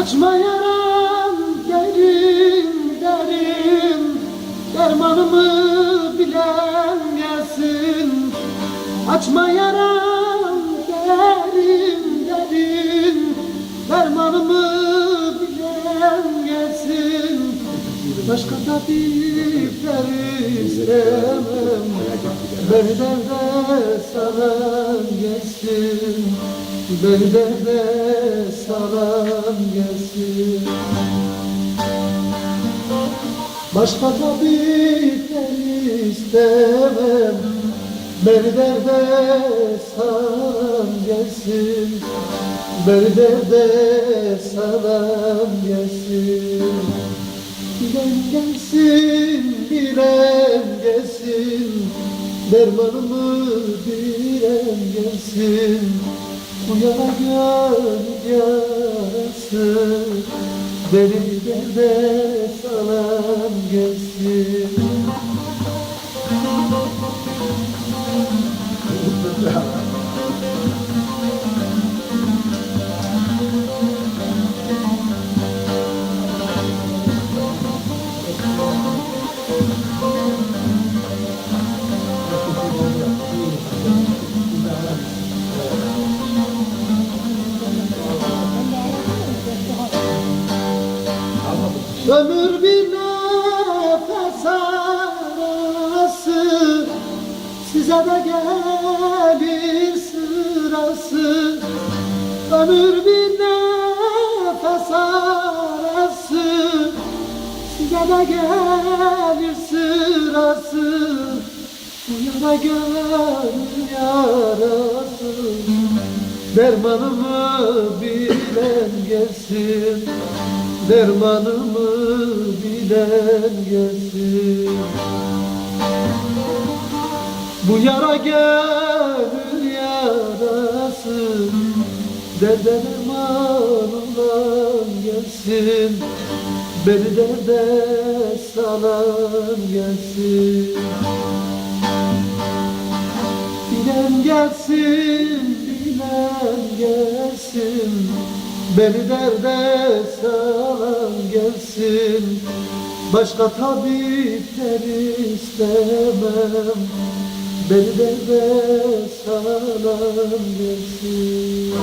Açma yaram derin derin Dermanımı bilen gelsin. Açma yaram derin derin Dermanımı bilen gelsin. Başka tabipler istemem. Beni derde saran gelsin Beni derde saran gelsin. Başka tabipler istemem. Beni derde saran gelsin. Beni derde saran gelsin. Bilen gelsin, bilen gelsin. Dermanımı bilen gelsin Bu yara gönül yarası Beni derde salan gelsin Ömür bir nefes arası Size de gelir sırası. Ömür bir nefes arası Size de gelir sırası. Bu yara gönül yarası Dermanımı bilen gelsin Dermanımı bilen gelsin. Bu yara gönül yarası Derde derman olan gelsin. Beni derde salan gelsin. Bilen gelsin, bilen gelsin Beni derde salan gelsin Başka tabipler istemem. Beni derde salan gelsin